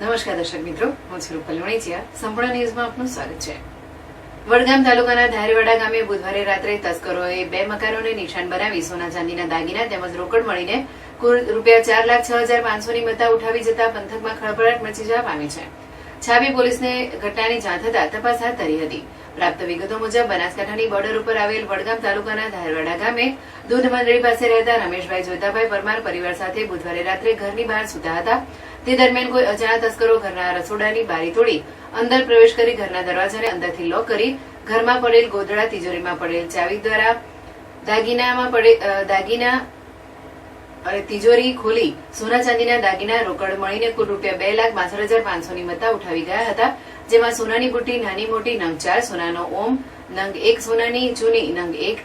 નમસ્કાર દર્શક મિત્રો, હું છું રૂપલ વણિચિયા સંપૂર્ણ ન્યૂઝમાં આપનું સ્વાગત છે. વડગામ તાલુકાના ધારેવાડા ગામે બુધવારે રાત્રે તસ્કરોએ બે મકાનોને નિશાન બનાવી સોના ચાંદીના દાગીના તેમજ રોકડ મળીને કુલ રૂપિયા ચાર લાખ છ હજાર પાંચસોની મત્તા ઉઠાવી જતા પંથકમાં ખળભળાટ મચી જવા પામી છે. છાબી પોલીસને ઘટનાની જાણ થતા તપાસ હાથ ધરી હતી. પ્રાપ્ત વિગતો મુજબ, બનાસકાંઠાની બોર્ડર ઉપર આવેલ વડગામ તાલુકાના ધારવાડા ગામે દૂધ મંડળી પાસે રહેતા રમેશભાઈ જોતાભાઈ પરમાર પરિવાર સાથે બુધવારે રાત્રે ઘરની બહાર સૂતા હતા. તે દરમિયાન કોઈ અજાણા તસ્કરો ઘરના રસોડાની બારી તોડી અંદર પ્રવેશ કરી ઘરના દરવાજાને અંદરથી લોક કરી ઘરમાં પડેલ ગોદડા તિજોરીમાં પડેલ ચાવી દ્વારા દાગીનામાં પડે દાગીના અને તિજોરી ખોલી સોના ચાંદીના દાગીના રોકડ મળીને કુલ રૂપિયા બે લાખ બાસઠ હજાર પાંચસોની મત્તા ઉઠાવી ગયા હતા, જેમાં સોનાની બુટ્ટી, નાની મોટી નંગ ચાર, સોનાનો ઓમ, નંગ એક સોનાની, જૂની નંગ એક,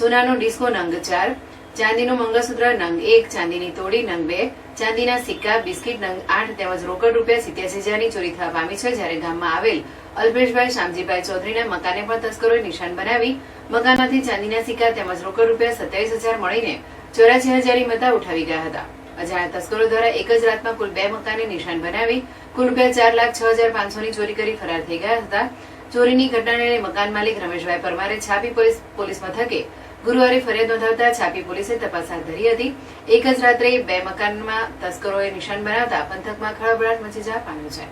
સોનાનો ડિસ્કો નંગ ચાર ચાંદીનું મંગળસૂત્ર નંગ એક, ચાંદીની તોડી નંગ બે, ચાંદીના સિક્કા, બિસ્કિટ નંગ આઠ તેમજ રોકડ રૂપિયા સિત્યાસી હજારની ચોરી થવા પામી છે જ્યારે ગામમાં આવેલ અલ્પેશભાઈ શામજીભાઈ ચૌધરીના મકાને પણ તસ્કરોએ નિશાન બનાવી મકાનમાંથી ચાંદીના સિક્કા તેમજ રોકડ રૂપિયા સત્યાવીસ હજાર મળીને ચોરાસી હજારની મતા ઉઠાવી ગયા હતા. અજાણ્યા તસ્કરો દ્વારા એક જ રાતમાં કુલ બે મકાને નિશાન બનાવી કુલ રૂપિયા ચાર લાખ છ હજાર પાંચસોની ચોરી કરી ફરાર થઈ ગયા હતા. ચોરીની ઘટનાને મકાન માલિક રમેશભાઈ પરમારે છાપી પોલીસ મથકે ગુરુવારે ફરિયાદ નોંધાવતા છાપી પોલીસે તપાસ હાથ ધરી હતી. એક જ રાત્રે બે મકાનમાં તસ્કરોએ નિશાન બનાવતા પંથકમાં ખળભળાટ મચી જવા પામ્યો છે.